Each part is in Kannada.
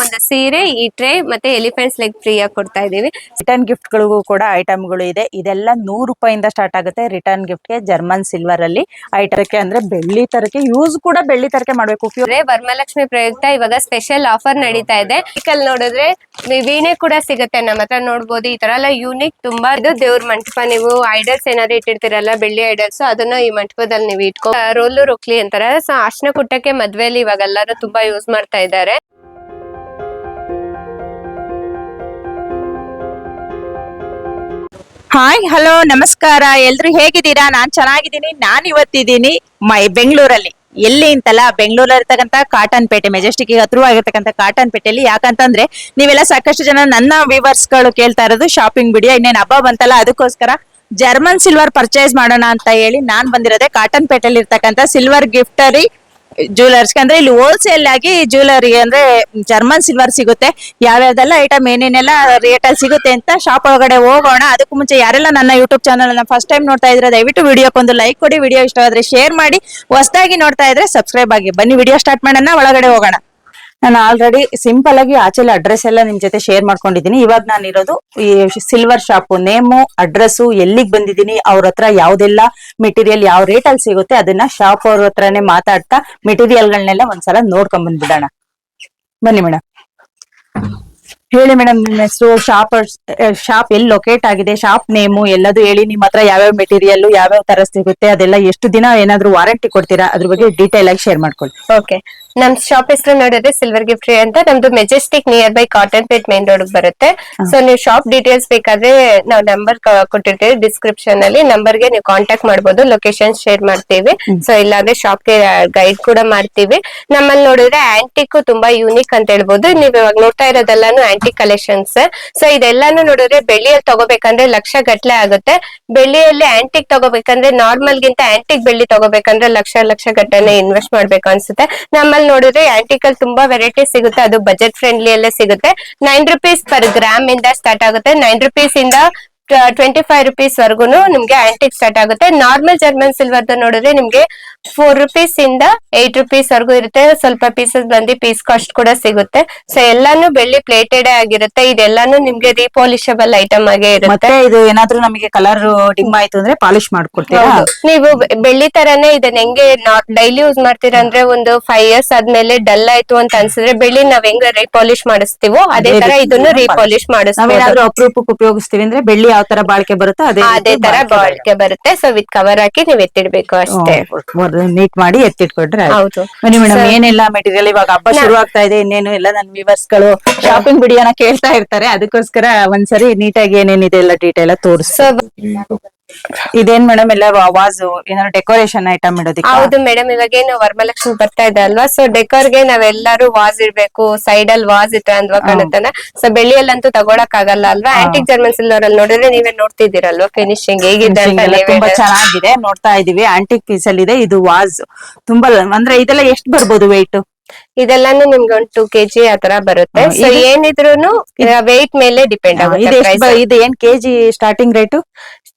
ಒಂದು ಸೀರೆ, ಈ ಟ್ರೇ ಮತ್ತೆ ಎಲಿಫೆಂಟ್ಸ್ ಲೆಗ್ ಫ್ರೀ ಆಗಿ ಕೊಡ್ತಾ ಇದೀವಿ ರಿಟರ್ನ್ ಗಿಫ್ಟ್ ಗಳಿಗೂ ಕೂಡ ಐಟಮ್ಗಳು ಇದೆ. ಇದೆಲ್ಲ ನೂರು ರೂಪಾಯಿಂದ ಸ್ಟಾರ್ಟ್ ಆಗುತ್ತೆ ರಿಟರ್ನ್ ಗಿಫ್ಟ್ಗೆ ಜರ್ಮನ್ ಸಿಲ್ವರ್ ಅಲ್ಲಿ. ಐಟಕ್ಕೆ ಅಂದ್ರೆ ಬೆಳ್ಳಿ ತರಕೆ ಯೂಸ್ ಕೂಡ ಬೆಳ್ಳಿ ತರಕೆ ಮಾಡ್ಬೇಕು. ವರಮಹಾಲಕ್ಷ್ಮಿ ಪ್ರಯುಕ್ತ ಇವಾಗ ಸ್ಪೆಷಲ್ ಆಫರ್ ನಡೀತಾ ಇದೆ. ಇಲ್ಲಿ ನೋಡಿದ್ರೆ ವೀಣೆ ಕೂಡ ಸಿಗುತ್ತೆ ನಮ್ಮ ಹತ್ರ ನೋಡ್ಬೋದು. ಈ ತರ ಎಲ್ಲ ಯೂನಿಕ್ ತುಂಬಾ. ಇದು ದೇವ್ರ ಮಂಟಪ. ನೀವು ಐಡಲ್ಸ್ ಏನಾದ್ರು ಇಟ್ಟಿರ್ತೀರಲ್ಲ, ಬೆಳ್ಳಿ ಐಡಲ್ಸ್ ಅದನ್ನ ಈ ಮಂಟಪದಲ್ಲಿ ನೀವು ಇಟ್ಕೊ ರೋಲು ರೊಕ್ಲಿ ಅಂತಾರೆ. ಸೊ, ಅರ್ಶನ ಕುಟ್ಟಕ್ಕೆ ಮದ್ವೆಲಿ ಇವಾಗ ಎಲ್ಲರೂ ತುಂಬಾ ಯೂಸ್ ಮಾಡ್ತಾ ಇದ್ದಾರೆ. ಹಾಯ್ ಹಲೋ ನಮಸ್ಕಾರ. ಎಲ್ರು ಹೇಗಿದ್ದೀರಾ? ನಾನ್ ಚೆನ್ನಾಗಿದ್ದೀನಿ. ನಾನ್ ಇವತ್ತಿದ್ದೀನಿ ಮೈ, ಬೆಂಗಳೂರಲ್ಲಿ. ಎಲ್ಲಿ ಅಂತಲ್ಲ? ಬೆಂಗಳೂರಲ್ಲಿ ಇರ್ತಕ್ಕಂಥ ಕಾಟನ್ ಪೇಟೆ ಮೆಜೆಸ್ಟಿಕ್ ಹತ್ರವಾಗಿರ್ತಕ್ಕಂಥ ಕಾಟನ್ ಪೇಟೆಯಲ್ಲಿ ಯಾಕಂತಂದ್ರೆ ನೀವೆಲ್ಲ ಸಾಕಷ್ಟು ಜನ ನನ್ನ ವಿವರ್ಸ್ಗಳು ಕೇಳ್ತಾ ಇರೋದು ಶಾಪಿಂಗ್ ವಿಡಿಯೋ. ಇನ್ನೇನು ಹಬ್ಬ ಬಂತಲ್ಲ, ಅದಕ್ಕೋಸ್ಕರ ಜರ್ಮನ್ ಸಿಲ್ವರ್ ಪರ್ಚೇಸ್ ಮಾಡೋಣ ಅಂತ ಹೇಳಿ ನಾನ್ ಬಂದಿರೋದೇ ಕಾಟನ್ ಪೇಟೆಯಲ್ಲಿ ಇರ್ತಕ್ಕಂಥ ಸಿಲ್ವರ್ ಗಿಫ್ಟರಿ ಜ್ಯುವೆಲರ್ಸ್ ಅಂದ್ರೆ ಇಲ್ಲಿ ಹೋಲ್ಸೇಲ್ ಆಗಿ ಜ್ಯುವೆಲರಿ ಅಂದ್ರೆ ಜರ್ಮನ್ ಸಿಲ್ವರ್ ಸಿಗುತ್ತೆ. ಯಾವ್ಯಾವ್ದೆಲ್ಲ ಐಟಮ್ ಏನೇನೆಲ್ಲ ರೇಟ್ ಅಲ್ಲಿ ಸಿಗುತ್ತೆ ಅಂತ ಶಾಪ್ ಒಳಗಡೆ ಹೋಗೋಣ. ಅದಕ್ಕೂ ಮುಂಚೆ ಯಾರೆಲ್ಲ ನನ್ನ ಯೂಟ್ಯೂಬ್ ಚಾನಲ್ ಅನ್ನ ಫಸ್ಟ್ ಟೈಮ್ ನೋಡ್ತಾ ಇದ್ರೆ ದಯವಿಟ್ಟು ವಿಡಿಯೋಕ್ಕೊಂದು ಲೈಕ್ ಕೊಡಿ. ವಿಡಿಯೋ ಇಷ್ಟವಾದ್ರೆ ಶೇರ್ ಮಾಡಿ. ಹೊಸದಾಗಿ ನೋಡ್ತಾ ಇದ್ರೆ ಸಬ್ಸ್ಕ್ರೈಬ್ ಆಗಿ. ಬನ್ನಿ, ವಿಡಿಯೋ ಸ್ಟಾರ್ಟ್ ಮಾಡೋಣ, ಒಳಗಡೆ ಹೋಗೋಣ. ನಾನು ಆಲ್ರೆಡಿ ಸಿಂಪಲ್ ಆಗಿ ಆಚೆಲ್ಲ ಅಡ್ರೆಸ್ ಎಲ್ಲ ನಿಮ್ ಜೊತೆ ಶೇರ್ ಮಾಡ್ಕೊಂಡಿದ್ದೀನಿ. ಇವಾಗ ನಾನು ಇರೋದು ಈ ಸಿಲ್ವರ್ ಶಾಪ್ ನೇಮು ಅಡ್ರೆಸ್ ಎಲ್ಲಿಗೆ ಬಂದಿದ್ದೀನಿ, ಅವ್ರ ಹತ್ರ ಯಾವ್ದೆಲ್ಲ ಮೆಟೀರಿಯಲ್ ಯಾವ ರೇಟ್ ಅಲ್ಲಿ ಸಿಗುತ್ತೆ ಅದನ್ನ ಶಾಪ್ ಅವ್ರ ಹತ್ರನೇ ಮಾತಾಡ್ತಾ ಮೆಟೀರಿಯಲ್ ಗಳನ್ನೆಲ್ಲ ಒಂದ್ಸಲ ನೋಡ್ಕೊಂಡ್ ಬಂದ್ಬಿಡೋಣ. ಬನ್ನಿ ಮೇಡಮ್ ಹೇಳಿ ಮೇಡಮ್ ನಿಮ್ಮ ಹೆಸರು ಶಾಪ್ ಶಾಪ್ ಎಲ್ಲಿ ಲೊಕೇಟ್ ಆಗಿದೆ ಶಾಪ್ ನೇಮು ಎಲ್ಲದು ಹೇಳಿ ನಿಮ್ಮ ಹತ್ರ ಯಾವ್ಯಾವ ಮೆಟೀರಿಯಲ್ ಯಾವ್ಯಾವ ತರ ಸಿಗುತ್ತೆ, ಅದೆಲ್ಲ ಎಷ್ಟು ದಿನ ಏನಾದ್ರು ವಾರಂಟಿ ಕೊಡ್ತೀರಾ? ಅದ್ರ ಬಗ್ಗೆ ಡೀಟೇಲ್ ಆಗಿ ಶೇರ್ ಮಾಡ್ಕೊಳ್ಳಿ. ಓಕೆ ನಮ್ ಶಾಪ್ ಹೆಸರು ನೋಡಿದ್ರೆ ಸಿಲ್ವರ್ ಗಿಫ್ಟ್ ಅಂತ. ನಮ್ದು Majestic near by Cotton Pete main road ಬರುತ್ತೆ ಸೊ ನೀವು ಶಾಪ್ ಡೀಟೇಲ್ಸ್ ಬೇಕಾದ್ರೆ ನಾವು ನಂಬರ್ ಕೊಟ್ಟಿರ್ತೀವಿ. ಡಿಸ್ಕ್ರಿಪ್ಷನ್ ಅಲ್ಲಿ ನಂಬರ್ಗೆ ನೀವು ಕಾಂಟ್ಯಾಕ್ಟ್ ಮಾಡಬಹುದು ಲೊಕೇಶನ್ ಶೇರ್ ಮಾಡ್ತೀವಿ. ಸೊ ಇಲ್ಲಾಂದ್ರೆ ಶಾಪ್ಗೆ ಗೈಡ್ ಕೂಡ ಮಾಡ್ತೀವಿ. ನಮ್ಮಲ್ಲಿ ನೋಡಿದ್ರೆ ಆಂಟಿಕ್ ತುಂಬಾ ಯೂನಿಕ್ ಅಂತ ಹೇಳ್ಬೋದು. ನೀವು ಇವಾಗ ನೋಡ್ತಾ ಇರೋದೆಲ್ಲಾನು ಆಂಟಿಕ್ ಕಲೆಕ್ಷನ್ಸ್ ಸೊ ಇದೆಲ್ಲಾನು ನೋಡಿದ್ರೆ ಬೆಳ್ಳಿಯಲ್ಲಿ ತಗೋಬೇಕಂದ್ರೆ ಲಕ್ಷ ಗಟ್ಲೆ ಆಗುತ್ತೆ. ಬೆಳ್ಳಿಯಲ್ಲಿ ಆಂಟಿಕ್ ತಗೋಬೇಕಂದ್ರೆ ನಾರ್ಮಲ್ ಗಿಂತ ಆಂಟಿಕ್ ಬೆಳ್ಳಿ ತಗೋಬೇಕಂದ್ರೆ ಲಕ್ಷ ಲಕ್ಷ ಗಟ್ಟನೆ ಇನ್ವೆಸ್ಟ್ ಮಾಡ್ಬೇಕು ಅನ್ಸುತ್ತೆ. ನಮ್ಮಲ್ಲಿ ನೋಡಿದ್ರೆ ಆಂಟಿಕಲ್ ತುಂಬಾ ವೆರೈಟಿ ಸಿಗುತ್ತೆ. ಅದು ಬಜೆಟ್ ಫ್ರೆಂಡ್ಲಿ ಎಲ್ಲ ಸಿಗುತ್ತೆ. ನೈನ್ ರುಪೀಸ್ ಪರ್ ಗ್ರಾಮ್ ಇಂದ ಸ್ಟಾರ್ಟ್ ಆಗುತ್ತೆ. ನೈನ್ ರುಪೀಸ್ ಇಂದ ಟ್ವೆಂಟಿ ಫೈವ್ ರುಪೀಸ್ ವರ್ಗುನು ನಿಮ್ಗೆ ಆಂಟಿಕ್ ಸ್ಟಾರ್ಟ್ ಆಗುತ್ತೆ. ನಾರ್ಮಲ್ ಜರ್ಮನ್ ಸಿಲ್ವರ್ ನೋಡಿದ್ರೆ ನಿಮ್ಗೆ ಫೋರ್ ರುಪೀಸ್ ಇಂದ ಏಟ್ ರುಪೀಸ್ ವರ್ಗು ಇರುತ್ತೆ. ಸ್ವಲ್ಪ ಪೀಸಸ್ ಬಂದು ಪೀಸ್ ಕಾಸ್ಟ್ ಕೂಡ ಸಿಗುತ್ತೆ. ಸೊ ಎಲ್ಲಾನು ಬೆಳ್ಳಿ ಪ್ಲೇಟೆಡ್ ಆಗಿರುತ್ತೆ. ಇದೆಲ್ಲಾನು ನಿಮ್ಗೆ ರೀಪಾಲಿಷಬಲ್ ಐಟಮ್ ಆಗಿ ಇರುತ್ತೆ. ಇದು ಏನಾದ್ರೂ ನಮಗೆ ಕಲರ್ ಡಿಮ್ ಆಯ್ತು ಅಂದ್ರೆ ಪಾಲಿಶ್ ಮಾಡ್ಕೊಡ್ತೀರಾ? ನೀವು ಬೆಳ್ಳಿ ತರಾನೇ ಇದನ್ನ ಹೆಂಗೆ ಡೈಲಿ ಯೂಸ್ ಮಾಡ್ತೀರಾ ಅಂದ್ರೆ ಒಂದು ಫೈವ್ ಇಯರ್ಸ್ ಆದ್ಮೇಲೆ ಡಲ್ ಆಯ್ತು ಅಂತ ಅನ್ಸಿದ್ರೆ ಬೆಳ್ಳಿ ನಾವ್ ಹೆಂಗ್ ರೀಪಾಲಿಶ್ ಮಾಡಿಸ್ತೀವೋ ಅದೇ ತರ ಇದನ್ನು ರೀಪಾಲಿಶ್ ಮಾಡಿಸ್ತೀವಿ ಅಪರೂಪಕ್ಕೆ ಉಪಯೋಗಿಸ್ತೀವಿ ಅಂದ್ರೆ ಬೆಳ್ಳಿ ಯಾವ ತರ ಬಾಳಿಕೆ ಬರುತ್ತೋ ಅದೇ ಅದೇ ತರ ಬಾಳಿಕೆ ಬರುತ್ತೆ. ಸೊ ವಿತ್ ಕವರ್ ಹಾಕಿ ನೀವ್ ಎತ್ತಿಡ್ಬೇಕು ಅಷ್ಟೇ. ನೀಟ್ ಮಾಡಿ ಎತ್ತಿಟ್ಕೊಂಡ್ರೆ. ಹೌದು. ಬನ್ನಿ ಮೇಡಮ್ ಏನೆಲ್ಲ ಮೆಟೀರಿಯಲ್ ಇವಾಗ ಹಬ್ಬ ಶುರು ಆಗ್ತಾ ಇದೆ ಇನ್ನೇನು ಎಲ್ಲ ನನ್ನ ವಿವರ್ಸ್ಗಳು ಶಾಪಿಂಗ್ ವಿಡಿಯೋನ ಕೇಳ್ತಾ ಇರ್ತಾರೆ ಅದಕ್ಕೋಸ್ಕರ ಒಂದ್ಸರಿ ನೀಟಾಗಿ ಏನೇನಿದೆ ಎಲ್ಲ ಡೀಟೇಲ್ ತೋರಿಸ್ ಇದೇನ್ ಮೇಡಮ್ ಎಲ್ಲ ವಾಸು ಏನಾದ್ರು ಡೆಕೋರೇಷನ್ ಐಟಮ್ ಇಡೋದಿಕ್ಕೆ? ಹೌದು ಮೇಡಮ್ ಇವಾಗ ಏನು ವರ್ಮಲಕ್ಷ್ಮಿ ಬರ್ತಾ ಇದೆ ಅಲ್ವಾ? ಸೊ ಡೆಕೋರ್ಗೆ ನಾವೆಲ್ಲರೂ ವಾಸ್ ಇರ್ಬೇಕು ಸೈಡ್ ಅಲ್ಲಿ ವಾಸ್ ಇಟ್ರೆ ಅಂದ್ವಾ ಕಾಣುತ್ತಾನೆ. ಸೊ ಬೆಳ್ಳಿಯಲ್ಲಂತೂ ತಗೊಳಕ್ ಆಗಲ್ಲ ಅಲ್ವಾ ಆಂಟಿಕ್ ಜರ್ಮನ್ ಸಿಲ್ವರ್ ನೋಡಿದ್ರೆ ನೀವೇ ನೋಡ್ತಿದ್ದೀರಲ್ವಾ? ಫಿನಿಶಿಂಗ್ ಹೇಗಿದೆ ಅಂತ ತುಂಬಾ ಚೆನ್ನಾಗಿದೆ ನೋಡ್ತಾ ಇದೀವಿ. ಆಂಟಿಕ್ ಪೀಸ್ ಅಲ್ಲಿ ಇದೆ ಇದು ವಾಸ್. ತುಂಬಾ ಅಂದ್ರೆ ಇದೆಲ್ಲ ಎಷ್ಟು ಬರ್ಬೋದು ವೆಯ್ಟ್ ಇದೆಲ್ಲಾನು ನಿಮ್ಗೆ ಒಂದು ಟೂ ಕೆಜಿ ಆತರ ಬರುತ್ತೆ. ಸೊ ಏನಿದ್ರು ವೆಯ್ಟ್ ಮೇಲೆ ಡಿಪೆಂಡ್ ಆಗುತ್ತೆ ಇದು ಏನ್ ಕೆಜಿ ಸ್ಟಾರ್ಟಿಂಗ್ ರೇಟು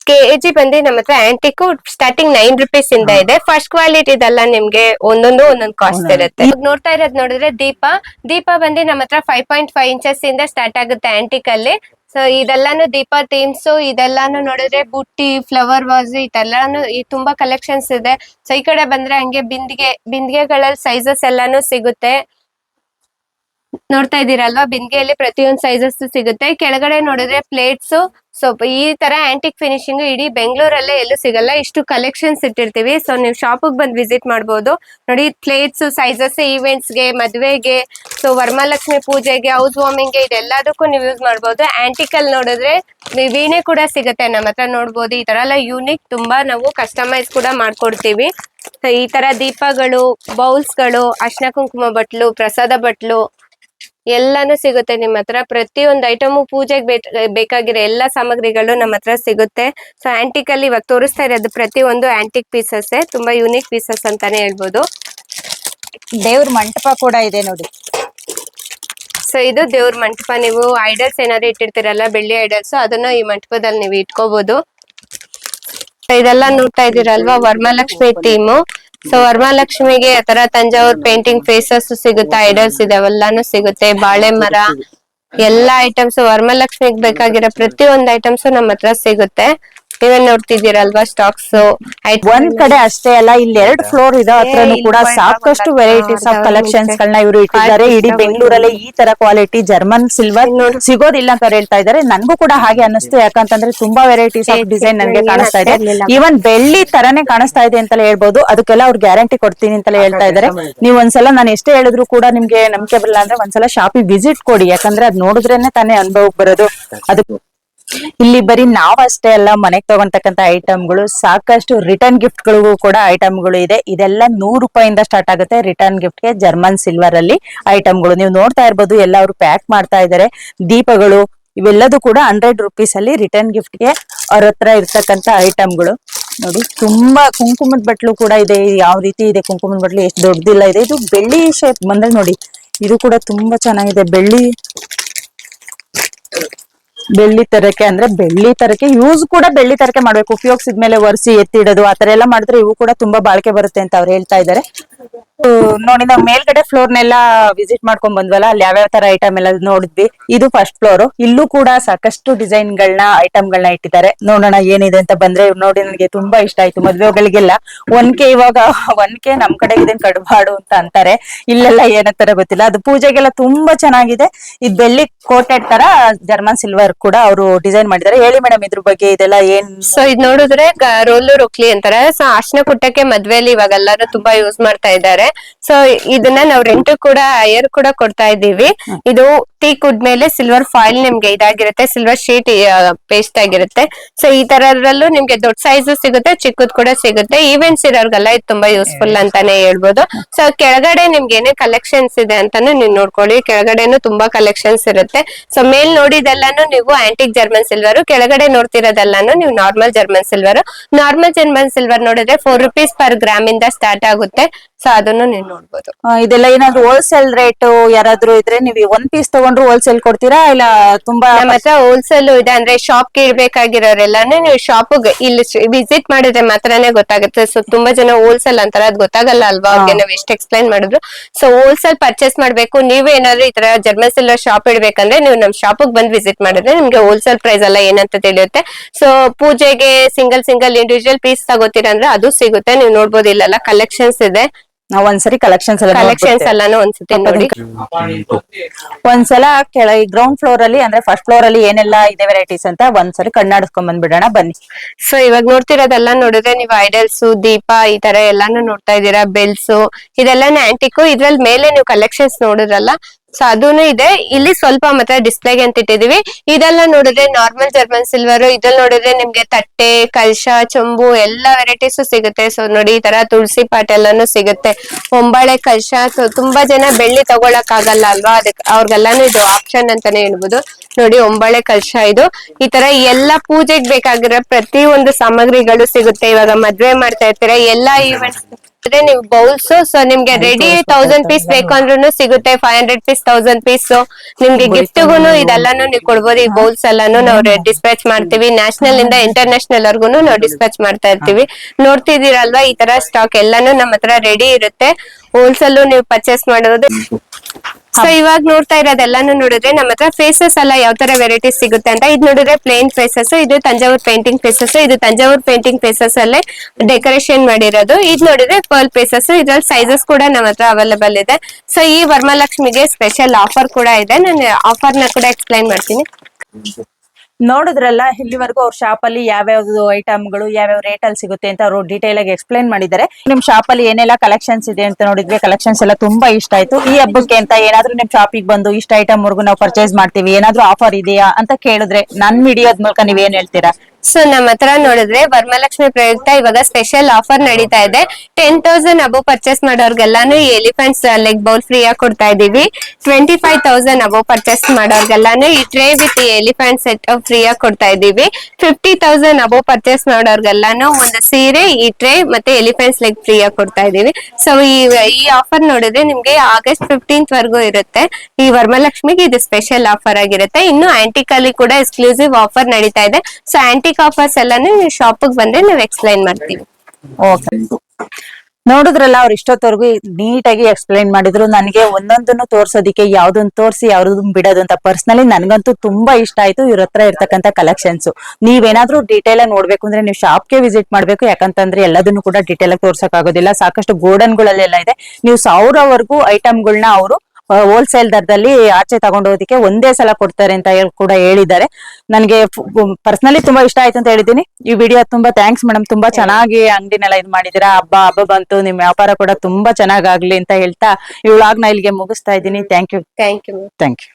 ಕೆಜಿ ಬಂದು ನಮ್ಮ ಹತ್ರ ಆಂಟಿಕ್ ಸ್ಟಾರ್ಟಿಂಗ್ ನೈನ್ ರುಪೀಸ್ ಇಂದ ಇದೆ. ಫಸ್ಟ್ ಕ್ವಾಲಿಟಿ ಇದೆಲ್ಲ ನಿಮ್ಗೆ ಒಂದೊಂದು ಒಂದೊಂದು ಕಾಸ್ಟ್ ಇರುತ್ತೆ. ನೋಡ್ತಾ ಇರೋದ್ ನೋಡಿದ್ರೆ ದೀಪ. ದೀಪ ಬಂದು ನಮ್ಮ ಹತ್ರ ಫೈವ್ ಪಾಯಿಂಟ್ ಫೈವ್ ಇಂಚಸ್ ಇಂದ ಸ್ಟಾರ್ಟ್ ಆಗುತ್ತೆ ಆಂಟಿಕ್ ಅಲ್ಲಿ. ಸೊ ಇದೆಲ್ಲಾನು ದೀಪ ಥೀಮ್ಸ್ ಇದೆಲ್ಲಾನು ನೋಡಿದ್ರೆ ಬುಟ್ಟಿ ಫ್ಲವರ್ ವಾಸ್ ಇದೆಲ್ಲಾನು ಈ ತುಂಬಾ ಕಲೆಕ್ಷನ್ಸ್ ಇದೆ. ಸೊ ಈ ಕಡೆ ಬಂದ್ರೆ ಹಂಗೆ ಬಿಂದಿಗೆ ಬಿಂದಿಗೆಗಳಲ್ಲಿ ಸೈಜಸ್ ಎಲ್ಲಾನು ಸಿಗುತ್ತೆ. ನೋಡ್ತಾ ಇದೀರಲ್ವಾ ಬಿಂದಿಗೆಯಲ್ಲಿ ಪ್ರತಿಯೊಂದು ಸೈಜಸ್ ಸಿಗುತ್ತೆ. ಕೆಳಗಡೆ ನೋಡಿದ್ರೆ ಪ್ಲೇಟ್ಸ್ ಸೊ ಈ ತರ ಆಂಟಿಕ್ ಫಿನಿಶಿಂಗ್ ಇಡೀ ಬೆಂಗಳೂರಲ್ಲೇ ಎಲ್ಲೂ ಸಿಗಲ್ಲ. ಇಷ್ಟು ಕಲೆಕ್ಷನ್ಸ್ ಇಟ್ಟಿರ್ತೀವಿ. ಸೊ ನೀವು ಶಾಪಿಗೆ ಬಂದು ವಿಸಿಟ್ ಮಾಡ್ಬೋದು. ನೋಡಿ ಪ್ಲೇಟ್ಸ್ ಸೈಜಸ್ ಈವೆಂಟ್ಸ್ಗೆ, ಮದ್ವೆಗೆ ಸೊ ವರಮಹಾಲಕ್ಷ್ಮಿ ಪೂಜೆಗೆ ಹೌಸ್ ವಾರ್ಮಿಂಗ್ಗೆ ಇದೆಲ್ಲದಕ್ಕೂ ನೀವು ಯೂಸ್ ಮಾಡ್ಬೋದು. ಆಂಟಿಕಲ್ ನೋಡಿದ್ರೆ ವೀಣೆ ಕೂಡ ಸಿಗುತ್ತೆ. ನಮ್ಮ ಹತ್ರ ನೋಡ್ಬೋದು. ಈ ತರ ಎಲ್ಲ ಯೂನಿಕ್ ತುಂಬಾ ನಾವು ಕಸ್ಟಮೈಸ್ ಕೂಡ ಮಾಡ್ಕೊಡ್ತೀವಿ. ಈ ತರ ದೀಪಗಳು ಬೌಲ್ಸ್ಗಳು ಅರ್ಶಿನ ಕುಂಕುಮ ಬಟ್ಲು, ಪ್ರಸಾದ ಬಟ್ಲು ಎಲ್ಲಾನು ಸಿಗುತ್ತೆ ನಿಮ್ಮ ಹತ್ರ. ಪ್ರತಿಯೊಂದು ಐಟಮು ಪೂಜೆಗೆ ಬೇಕಾಗಿರೋ ಎಲ್ಲಾ ಸಾಮಗ್ರಿಗಳು ನಮ್ಮ ಹತ್ರ ಸಿಗುತ್ತೆ. ಸೊ ಆಂಟಿಕ್ ಅಲ್ಲಿ ಇವಾಗ ತೋರಿಸ್ತಾ ಇರೋದು ಪ್ರತಿಯೊಂದು ಆಂಟಿಕ್ ಪೀಸಸ್ ತುಂಬಾ ಯೂನಿಕ್ ಪೀಸಸ್ ಅಂತಾನೆ ಹೇಳ್ಬೋದು. ದೇವ್ರ ಮಂಟಪ ಕೂಡ ಇದೆ ನೋಡಿ. ಸೊ ಇದು ದೇವ್ರ ಮಂಟಪ. ನೀವು ಐಡಲ್ಸ್ ಏನಾದ್ರು ಇಟ್ಟಿರ್ತೀರಲ್ಲ ಬೆಳ್ಳಿ ಐಡಲ್ಸ್ ಅದನ್ನ ಈ ಮಂಟಪದಲ್ಲಿ ನೀವು ಇಟ್ಕೋಬಹುದು ಇದೆಲ್ಲ ನೋಡ್ತಾ ಇದೀರಲ್ವಾ ವರಮಹಾಲಕ್ಷ್ಮಿ ಥೀಮು ಸೊ ವರಮಹಾಲಕ್ಷ್ಮಿಗೆ ಆ ತರ ತಂಜಾವೂರ್ ಪೇಂಟಿಂಗ್ ಫೇಸಸ್ ಸಿಗುತ್ತೆ ಐಡಲ್ಸ್ ಇದಾವೆಲ್ಲಾನು ಸಿಗುತ್ತೆ. ಬಾಳೆ ಮರ ಎಲ್ಲಾ ಐಟಮ್ಸ್ ವರಮಹಾಲಕ್ಷ್ಮಿಗೆ ಬೇಕಾಗಿರೋ ಪ್ರತಿ ಒಂದ್ ಐಟಮ್ಸ್ ನಮ್ಮ ಹತ್ರ ಸಿಗುತ್ತೆ. ನೀವೇ ನೋಡ್ತಿದ್ದೀರಲ್ವಾ ಸ್ಟಾಕ್ಸ್ ಒಂದ್ ಕಡೆ ಅಷ್ಟೇ ಅಲ್ಲ ಇಲ್ಲಿ ಎರಡ್ ಫ್ಲೋರ್ ಇದೆ ಹತ್ರನು ಕೂಡ ಸಾಕಷ್ಟು ವೆರೈಟೀಸ್ ಆಫ್ ಕಲೆಕ್ಷನ್ಸ್ ಗಳನ್ನ ಇವರು ಇಟ್ಟಿದ್ದಾರೆ. ಇಡೀ ಬೆಂಗಳೂರಲ್ಲಿ ಈ ತರ ಕ್ವಾಲಿಟಿ ಜರ್ಮನ್ ಸಿಲ್ವರ್ ಸಿಗೋದಿಲ್ಲ ಅಂತ ಹೇಳ್ತಾ ಇದ್ದಾರೆ. ನನ್ಗೂ ಕೂಡ ಹಾಗೆ ಅನಿಸ್ತು ಯಾಕಂತಂದ್ರೆ ತುಂಬಾ ವೆರೈಟೀಸ್ ಆಫ್ ಡಿಸೈನ್ ನನಗೆ ಕಾಣಿಸ್ತಾ ಇದೆ. ಈವನ್ ಬೆಳ್ಳಿ ತರನೇ ಕಾಣಿಸ್ತಾ ಇದೆ ಅಂತಲೇ ಹೇಳ್ಬೋದು. ಅದಕ್ಕೆಲ್ಲ ಅವ್ರು ಗ್ಯಾರಂಟಿ ಕೊಡ್ತೀನಿ ಅಂತಲೇ ಹೇಳ್ತಾ ಇದ್ದಾರೆ. ನೀವು ಒಂದ್ಸಲ ನಾನು ಎಷ್ಟೇ ಹೇಳಿದ್ರು ಕೂಡ ನಿಮ್ಗೆ ನಂಬಿಕೆ ಬರಲ್ಲ ಅಂದ್ರೆ ಒಂದ್ಸಲ ಶಾಪಿಗೆ ವಿಸಿಟ್ ಕೊಡಿ. ಯಾಕಂದ್ರೆ ಅದ್ ನೋಡಿದ್ರೇನೆ ತಾನೇ ಅನುಭವಕ್ಕೆ ಬರೋದು. ಅದಕ್ಕೆ ಇಲ್ಲಿ ಬರೀ ನಾವ್ ಅಷ್ಟೇ ಅಲ್ಲ, ಮನೆಗ್ ತಗೊಂತಕ್ಕಂತ ಐಟಮ್ಗಳು, ಸಾಕಷ್ಟು ರಿಟರ್ನ್ ಗಿಫ್ಟ್ ಗಳಿಗೂ ಕೂಡ ಐಟಮ್ಗಳು ಇದೆ. ಇದೆಲ್ಲ ನೂರು ರೂಪಾಯಿಂದ ಸ್ಟಾರ್ಟ್ ಆಗುತ್ತೆ ರಿಟರ್ನ್ ಗಿಫ್ಟ್ಗೆ ಜರ್ಮನ್ ಸಿಲ್ವರ್ ಅಲ್ಲಿ ಐಟಮ್ಗಳು. ನೀವು ನೋಡ್ತಾ ಇರ್ಬೋದು, ಎಲ್ಲ ಅವರು ಪ್ಯಾಕ್ ಮಾಡ್ತಾ ಇದ್ದಾರೆ ದೀಪಗಳು, ಇವೆಲ್ಲದೂ ಕೂಡ ಹಂಡ್ರೆಡ್ ರುಪೀಸ್ ಅಲ್ಲಿ ರಿಟರ್ನ್ ಗಿಫ್ಟ್ಗೆ ಅವ್ರ ಹತ್ರ ಇರ್ತಕ್ಕಂತ ಐಟಮ್ಗಳು. ನೋಡಿ, ತುಂಬಾ ಕುಂಕುಮದ ಬಟ್ಲು ಕೂಡ ಇದೆ. ಯಾವ ರೀತಿ ಇದೆ ಕುಂಕುಮದ ಬಟ್ಲು? ಎಷ್ಟು ದೊಡ್ಡದಿಲ್ಲ ಇದೆ. ಇದು ಬೆಳ್ಳಿ ಶೇಪ್ ಬಂದ್ರೆ ನೋಡಿ. ಇದು ಕೂಡ ತುಂಬಾ ಚೆನ್ನಾಗಿದೆ. ಬೆಳ್ಳಿ ಬೆಳ್ಳಿ ತರಕ್ಕೆ ಅಂದ್ರೆ ಬೆಳ್ಳಿ ತರಕ್ಕೆ ಯೂಸ್ ಕೂಡ ಬೆಳ್ಳಿ ತರಕ್ಕೆ ಮಾಡ್ಬೇಕು. ಉಪಯೋಗಿಸಿದ್ಮೇಲೆ ಒರೆಸಿ ಎತ್ತಿಡೋದು ಆತರ ಎಲ್ಲ ಮಾಡಿದ್ರೆ ಇವು ಕೂಡ ತುಂಬಾ ಬಾಳಿಕೆ ಬರುತ್ತೆ ಅಂತ ಅವ್ರು ಹೇಳ್ತಾ ಇದ್ದಾರೆ. ನೋಡಿ, ನಾವು ಮೇಲ್ಗಡೆ ಫ್ಲೋರ್ ನೆಲ್ಲ ವಿಸಿಟ್ ಮಾಡ್ಕೊಂಡ್ ಬಂದ್ವಲ್ಲ, ಅಲ್ಲಿ ಯಾವ್ಯಾವ ತರ ಐಟಮ್ ಎಲ್ಲ ನೋಡಿದ್ವಿ. ಇದು ಫಸ್ಟ್ ಫ್ಲೋರ್ ಇಲ್ಲೂ ಕೂಡ ಸಾಕಷ್ಟು ಡಿಸೈನ್ ಗಳನ್ನ ಐಟಮ್ ಗಳನ್ನ ಇಟ್ಟಿದ್ದಾರೆ. ನೋಡೋಣ ಏನಿದೆ ಅಂತ ಬಂದ್ರೆ ನೋಡಿ, ನನಗೆ ತುಂಬಾ ಇಷ್ಟ ಆಯ್ತು. ಮದ್ವೆಗಳಿಗೆಲ್ಲ ಒನ್ಕೆ ಇವಾಗ ಒನ್ಕೆ ನಮ್ ಕಡೆ ಇದನ್ ಕಡುಬಾಡು ಅಂತ ಅಂತಾರೆ. ಇಲ್ಲೆಲ್ಲ ಏನಂತಾರೆ ಗೊತ್ತಿಲ್ಲ. ಅದು ಪೂಜೆಗೆಲ್ಲ ತುಂಬಾ ಚೆನ್ನಾಗಿದೆ. ಇದ್ ಬೆಳ್ಳಿ ಕೋಟೆಡ್ ತರ ಜರ್ಮನ್ ಸಿಲ್ವರ್ ಕೂಡ ಅವರು ಡಿಸೈನ್ ಮಾಡಿದ್ದಾರೆ. ಹೇಳಿ ಮೇಡಮ್ ಇದ್ರ ಬಗ್ಗೆ ಇದೆಲ್ಲ ಏನ್ ಸೊ ಇದ್ ನೋಡಿದ್ರೆ ರೋಲು ರೊಕ್ಲಿ ಅಂತಾರೆ. ಸೊ ಅರ್ಶನ ಕುಟ್ಟಕ್ಕೆ ಮದ್ವೆಲಿ ಇವಾಗ ಎಲ್ಲರೂ ತುಂಬಾ ಯೂಸ್ ಮಾಡ್ತಾ ಇದ್ದಾರೆ. ಸೊ ಇದನ್ನ ನಾವು ರೆಂಟ್ ಕೂಡ ಐಯರ್ ಕೂಡ ಕೊಡ್ತಾ ಇದ್ದೀವಿ. ಇದು ಟೀ ಕುಡ್ಮೇಲೆ ಸಿಲ್ವರ್ ಫಾಯಿಲ್ ನಿಮ್ಗೆ ಇದಾಗಿರುತ್ತೆ ಸಿಲ್ವರ್ ಶೀಟ್ ಪೇಸ್ಟ್ ಆಗಿರುತ್ತೆ. ಸೊ ಈ ತರದ್ರಲ್ಲೂ ನಿಮ್ಗೆ ದೊಡ್ಡ ಸೈಜ್ ಸಿಗುತ್ತೆ ಚಿಕ್ಕದ್ ಕೂಡ ಸಿಗುತ್ತೆ. ಈವೆಂಟ್ಸ್ ಇರೋರ್ಗೆಲ್ಲ ಇದು ತುಂಬಾ ಯೂಸ್ಫುಲ್ ಅಂತಾನೆ ಹೇಳ್ಬೋದು. ಸೊ ಕೆಳಗಡೆ ನಿಮ್ಗೆ ಏನೇ ಕಲೆಕ್ಷನ್ಸ್ ಇದೆ ಅಂತಾನು ನೀವು ನೋಡ್ಕೊಳ್ಳಿ. ಕೆಳಗಡೆನು ತುಂಬಾ ಕಲೆಕ್ಷನ್ಸ್ ಇರುತ್ತೆ. ಸೊ ಮೇಲ್ ನೋಡಿದೆಲ್ಲಾನು ನೀವು ಆಂಟಿಕ್ ಜರ್ಮನ್ ಸಿಲ್ವರ್ ಕೆಳಗಡೆ ನೋಡ್ತಿರೋದೆಲ್ಲಾನು ನೀವು normal German silver normal German silver ನೋಡಿದ್ರೆ ಫೋರ್ ರುಪೀಸ್ ಪರ್ ಗ್ರಾಮ್ ಇಂದ ಸ್ಟಾರ್ಟ್ ಆಗುತ್ತೆ. ಸೊ ಅದನ್ನು ನೀವು ನೋಡ್ಬೋದು. ಇದೆಲ್ಲ ಏನಾದ್ರು ಹೋಲ್ಸೇಲ್ ರೇಟ್ ಯಾರಾದ್ರೂ ಇದ್ರೆ ನೀವು ಒಂದ್ ಪೀಸ್ ತಗೊಂಡ್ರು ಹೋಲ್ಸೇಲ್ ಕೊಡ್ತೀರಾ? ಇಲ್ಲ ತುಂಬಾ ನಮ್ಮ ಹತ್ರ ಹೋಲ್ಸೇಲ್ ಇದೆ. ಅಂದ್ರೆ ಶಾಪ್ಗೆ ಇಡ್ಬೇಕಾಗಿರೋರೆಲ್ಲಾನು ನೀವು ಶಾಪ್ ಇಲ್ಲಿ ವಿಸಿಟ್ ಮಾಡಿದ್ರೆ ಮಾತ್ರನೇ ಗೊತ್ತಾಗುತ್ತೆ. ಸೊ ತುಂಬಾ ಜನ ಹೋಲ್ಸೇಲ್ ಅಂತಾರೆ. ಅದ್ ಗೊತ್ತಾಗಲ್ಲ ಅಲ್ವಾ? ಅವ್ರಿಗೆ ನಾವ್ ಎಷ್ಟು ಎಕ್ಸ್ಪ್ಲೈನ್ ಮಾಡಿದ್ರು. ಸೊ ಹೋಲ್ಸೇಲ್ ಪರ್ಚೇಸ್ ಮಾಡ್ಬೇಕು. ನೀವೇ ಏನಾದ್ರು ಈ ತರ ಜರ್ಮನ್ ಎಲ್ಲ ಶಾಪ್ ಇಡ್ಬೇಕಂದ್ರೆ ನೀವು ನಮ್ ಶಾಪ್ ಬಂದ್ ವಿಸಿಟ್ ಮಾಡಿದ್ರೆ ನಿಮ್ಗೆ ಹೋಲ್ಸೇಲ್ ಪ್ರೈಸ್ ಎಲ್ಲ ಏನಂತ ತಿಳಿಯುತ್ತೆ. ಸೊ ಪೂಜೆಗೆ ಸಿಂಗಲ್ ಸಿಂಗಲ್ ಇಂಡಿವಿಜುವಲ್ ಪೀಸ್ ತಗೋತೀರಾ ಅಂದ್ರೆ ಅದು ಸಿಗುತ್ತೆ. ನೀವು ನೋಡ್ಬೋದು ಇಲ್ಲೆಲ್ಲ ಕಲೆಕ್ಷನ್ಸ್ ಇದೆ. ನಾವ್ ಒಂದ್ಸರಿ ಕಲೆಕ್ಷನ್ಸ್ ಎಲ್ಲ ಕಲೆಕ್ಷನ್ಸ್ ನೋಡ್ಬಿಡ್ತೇವೆ. ಎಲ್ಲಾನು ಒಂದ್ಸತಿ ನೋಡಿ ಒಂದ್ಸಲ ಕೆಳ ಗ್ರೌಂಡ್ ಫ್ಲೋರ್ ಅಲ್ಲಿ ಅಂದ್ರೆ ಫಸ್ಟ್ ಫ್ಲೋರ್ ಅಲ್ಲಿ ಏನೆಲ್ಲ ಇದೆ ವೆರೈಟೀಸ್ ಅಂತ ಒಂದ್ಸರಿ ಕಣ್ಣಾಡಿಸ್ಕೊಂಡ್ ಬಂದ್ಬಿಡೋಣ ಬನ್ನಿ ಸೊ ಇವಾಗ ನೋಡ್ತಿರೋದೆಲ್ಲ ನೋಡಿದ್ರೆ ನೀವು ಐಡಲ್ಸ್ ದೀಪ ಈ ತರ ಎಲ್ಲಾನು ನೋಡ್ತಾ ಇದೀರಾ ಬೆಲ್ಸ್ ಇದೆಲ್ಲಾನು ಆಂಟಿಕ್ ಇದ್ರಲ್ಲಿ ಮೇಲೆ ನೀವು ಕಲೆಕ್ಷನ್ಸ್ ನೋಡಿದ್ರಲ್ಲ ಸೊ ಅದೂನು ಇದೆ. ಇಲ್ಲಿ ಸ್ವಲ್ಪ ಮಾತ್ರ ಡಿಸ್ಪ್ಲೇಗೆ ಅಂತ ಇಟ್ಟಿದೀವಿ. ಇದೆಲ್ಲ ನೋಡಿದ್ರೆ ನಾರ್ಮಲ್ ಜರ್ಮನ್ ಸಿಲ್ವರ್ ಇದ್ರಲ್ಲಿ ನೋಡಿದ್ರೆ ನಿಮ್ಗೆ ತಟ್ಟೆ, ಕಲ್ಶ, ಚೊಂಬು ಎಲ್ಲಾ ವೆರೈಟೀಸ್ ಸಿಗುತ್ತೆ. ಸೊ ನೋಡಿ ಈ ತರ ತುಳಸಿ ಪಾಟ್ ಎಲ್ಲಾನು ಸಿಗುತ್ತೆ. ಹೊಂಬಾಳೆ ಕಲ್ಶ ಸೊ ತುಂಬಾ ಜನ ಬೆಳ್ಳಿ ತಗೊಳಕ್ ಆಗಲ್ಲ ಅಲ್ವಾ? ಅದಕ್ಕೆ ಅವ್ರಿಗೆಲ್ಲಾನು ಇದು ಆಪ್ಷನ್ ಅಂತಾನೆ ಹೇಳ್ಬೋದು. ನೋಡಿ ಹೊಂಬಾಳೆ ಕಲ್ಶ ಇದು. ಈ ತರ ಎಲ್ಲಾ ಪೂಜೆಗೆ ಬೇಕಾಗಿರೋ ಪ್ರತಿ ಒಂದು ಸಾಮಗ್ರಿಗಳು ಸಿಗುತ್ತೆ. ಇವಾಗ ಮದ್ವೆ ಮಾಡ್ತಾ ಇರ್ತೀರಾ, ಎಲ್ಲಾ ಈವೆಂಟ್ಸ್ ನೀವು ಬೌಲ್ಸ್ ಸೊ ನಿಮ್ಗೆ ರೆಡಿ ತೌಸಂಡ್ ಪೀಸ್ ಬೇಕಂದ್ರೂ ಸಿಗುತ್ತೆ five hundred piece thousand piece ನಿಮ್ಗೆ ಗಿಫ್ಟ್ಗುನು ಇದೆಲ್ಲಾನು ನೀವು ಕೊಡ್ಬೋದು ಈ ಬೌಲ್ಸ್ ಎಲ್ಲಾನು ನಾವು ಡಿಸ್ಪ್ಯಾಚ್ ಮಾಡ್ತೀವಿ. ನ್ಯಾಷನಲ್ ಇಂದ ಇಂಟರ್ನ್ಯಾಷನಲ್ ವರ್ಗುನು ನಾವು ಡಿಸ್ಪ್ಯಾಚ್ ಮಾಡ್ತಾ ಇರ್ತೀವಿ. ನೋಡ್ತಿದ್ದೀರಲ್ವಾ ಈ ತರ ಸ್ಟಾಕ್ ಎಲ್ಲಾನು ನಮ್ಮ ಹತ್ರ ರೆಡಿ ಇರುತ್ತೆ. ಹೋಲ್ಸೇಲ್ ನೀವು ಪರ್ಚೇಸ್ ಮಾಡೋದು ಸೊ ಇವಾಗ ನೋಡ್ತಾ ಇರೋದೆಲ್ಲಾನು ನೋಡಿದ್ರೆ ನಮ್ಮ ಹತ್ರ ಫೇಸಸ್ ಎಲ್ಲ ಯಾವ ತರ ವೆರೈಟೀಸ್ ಸಿಗುತ್ತೆ ಅಂತ. ಇದು ನೋಡಿದ್ರೆ ಪ್ಲೇನ್ ಫೇಸಸ್ ಇದು ತಂಜಾವೂರ್ ಪೇಂಟಿಂಗ್ ಫೇಸಸ್ ಇದು ತಂಜಾವೂರ್ ಪೇಂಟಿಂಗ್ ಫೇಸಸ್ ಅಲ್ಲೇ ಡೆಕೋರೇಷನ್ ಮಾಡಿರೋದು. ಇದು ನೋಡಿದ್ರೆ ಪರ್ಲ್ ಫೇಸಸ್ ಇದ್ರಲ್ಲಿ ಸೈಜಸ್ ಕೂಡ ನಮ್ಮ ಹತ್ರ ಅವೈಲೇಬಲ್ ಇದೆ. ಸೊ ಈ ವರ್ಮಲಕ್ಷ್ಮಿಗೆ ಸ್ಪೆಷಲ್ ಆಫರ್ ಕೂಡ ಇದೆ. ನಾನು ಆಫರ್ನ ಕೂಡ ಎಕ್ಸ್ಪ್ಲೈನ್ ಮಾಡ್ತೀನಿ. ನೋಡಿದ್ರಲ್ಲ, ಇಲ್ಲಿವರೆಗೂ ಅವ್ರ ಶಾಪ್ ಅಲ್ಲಿ ಯಾವ್ಯಾವ್ದು ಐಟಮ್ಗಳು ಯಾವ್ಯಾವ ರೇಟ್ ಅಲ್ಲಿ ಸಿಗುತ್ತೆ ಅಂತ ಅವರು ಡೀಟೇಲ್ ಆಗಿ ಎಕ್ಸ್ಪ್ಲೈನ್ ಮಾಡಿದ್ದಾರೆ. ನಿಮ್ ಶಾಪ್ ಅಲ್ಲಿ ಏನೆಲ್ಲ ಕಲೆಕ್ಷನ್ಸ್ ಇದೆ ಅಂತ ನೋಡಿದ್ವಿ ಕಲೆಕ್ಷನ್ಸ್ ಎಲ್ಲ ತುಂಬಾ ಇಷ್ಟ ಆಯ್ತು. ಈ ಹಬ್ಬಕ್ಕೆ ಅಂತ ಏನಾದ್ರೂ ನಿಮ್ ಶಾಪಿಗೆ ಬಂದು ಇಷ್ಟ ಐಟಮ್ ವರ್ಗು ನಾವು ಪರ್ಚೇಸ್ ಮಾಡ್ತೀವಿ, ಏನಾದ್ರೂ ಆಫರ್ ಇದೆಯಾ ಅಂತ ಕೇಳಿದ್ರೆ ನನ್ ವಿಡಿಯೋದ ಮೂಲಕ ನೀವೇನ್ ಹೇಳ್ತೀರಾ? ಸೊ ನಮ್ಮ ಹತ್ರ ನೋಡಿದ್ರೆ ವರ್ಮಲಕ್ಷ್ಮಿ ಪ್ರಯುಕ್ತ ಇವಾಗ ಸ್ಪೆಷಲ್ ಆಫರ್ ನಡೀತಾ ಇದೆ. ಟೆನ್ ತೌಸಂಡ್ ಅಬೋ ಪರ್ಚೇಸ್ ಮಾಡೋರ್ಗೆಲ್ಲಾನು ಎಲಿಫೆಂಟ್ಸ್ ಲೆಗ್ ಬೌಲ್ ಫ್ರೀ ಆಗಿ ಕೊಡ್ತಾ ಇದೀವಿ. Twenty five thousand above purchase ಮಾಡೋರ್ಗೆಲ್ಲಾನು ಈ tray with elephant set free ಆಗಿ ಕೊಡ್ತಾ ಇದೀವಿ. ಫಿಫ್ಟಿ ತೌಸಂಡ್ ಅಬೋ ಪರ್ಚೇಸ್ ಮಾಡೋರ್ಗೆಲ್ಲಾನು ಒಂದು ಸೀರೆ, ಈ ಟ್ರೇ ಮತ್ತೆ ಎಲಿಫೆಂಟ್ಸ್ ಲೆಗ್ ಫ್ರೀ ಆಗಿ ಕೊಡ್ತಾ ಇದೀವಿ. ಸೊ ಈ ಈ ಆಫರ್ ನೋಡಿದ್ರೆ ನಿಮ್ಗೆ ಆಗಸ್ಟ್ ಫಿಫ್ಟೀನ್ತ್ ವರೆಗೂ ಇರುತ್ತೆ. ಈ ವರಮಹಾಲಕ್ಷ್ಮಿಗೆ ಇದು ಸ್ಪೆಷಲ್ ಆಫರ್ ಆಗಿರುತ್ತೆ. ಇನ್ನು ಆಂಟಿಕಲ್ಲಿ ಕೂಡ ಎಕ್ಸ್ಕ್ಲೂಸಿವ್ ಆಫರ್ ನಡೀತಾ ಇದೆ. ಸೊ ಆಂಟಿಕ್ ಆಫರ್ಸ್ ಎಲ್ಲಾನು ನೀವು ಶಾಪ್ ಬಂದ್ರೆ ನಾವು ಎಕ್ಸ್ಪ್ಲೈನ್ ಮಾಡ್ತೀವಿ. ಓಕೆ ನೋಡಿದ್ರಲ್ಲ ಅವ್ರು ಇಷ್ಟೊತ್ತವರೆಗೂ ನೀಟಾಗಿ ಎಕ್ಸ್ಪ್ಲೈನ್ ಮಾಡಿದ್ರು. ನನಗೆ ಒಂದೊಂದನ್ನು ತೋರ್ಸೋದಿಕ್ಕೆ ಯಾವ್ದೊಂದು ತೋರಿಸಿ ಯಾವ್ದೊಂದು ಬಿಡೋದು ಅಂತ. ಪರ್ಸನಲಿ ನನಗಂತೂ ತುಂಬಾ ಇಷ್ಟ ಆಯ್ತು ಇವ್ರ ಹತ್ರ ಇರ್ತಕ್ಕಂಥ ಕಲೆಕ್ಷನ್ಸ್ ನೀವೇನಾದ್ರೂ ಡೀಟೇಲ್ ಆಗಿ ನೋಡ್ಬೇಕು ಅಂದ್ರೆ ನೀವು ಶಾಪ್ಗೆ ವಿಸಿಟ್ ಮಾಡ್ಬೇಕು. ಯಾಕಂತಂದ್ರೆ ಎಲ್ಲದನ್ನು ಕೂಡ ಡೀಟೇಲ್ ಆಗಿ ತೋರ್ಸಕ್ ಆಗೋದಿಲ್ಲ ಸಾಕಷ್ಟು ಗೋಡನ್ ಗಳಲ್ಲೆಲ್ಲ ಇದೆ. ನೀವು ಸಾವಿರವರೆಗೂ ಐಟಮ್ಗಳನ್ನ ಅವರು ಹೋಲ್ಸೇಲ್ ದರದಲ್ಲಿ ಆಚೆ ತಗೊಂಡೋದಕ್ಕೆ ಒಂದೇ ಸಲ ಕೊಡ್ತಾರೆ ಅಂತ ಹೇಳಿ ಕೂಡ ಹೇಳಿದ್ದಾರೆ. ನನಗೆ ಪರ್ಸನಲಿ ತುಂಬಾ ಇಷ್ಟ ಆಯ್ತು ಅಂತ ಹೇಳಿದೀನಿ ಈ ವಿಡಿಯೋ ತುಂಬಾ ಥ್ಯಾಂಕ್ಸ್ ಮೇಡಮ್ ತುಂಬಾ ಚೆನ್ನಾಗಿ ಅಂಗಡಿನೆಲ್ಲ ಇದು ಮಾಡಿದೀರಾ ಹಬ್ಬ ಹಬ್ಬ ಬಂತು ನಿಮ್ ವ್ಯಾಪಾರ ಕೂಡ ತುಂಬಾ ಚೆನ್ನಾಗಾಗ್ಲಿ ಅಂತ ಹೇಳ್ತಾ ಇವಳಾಗ್ ನಾ ಇಲ್ಲಿಗೆ ಮುಗಿಸ್ತಾ ಇದ್ದೀನಿ. Thank you thank you thank you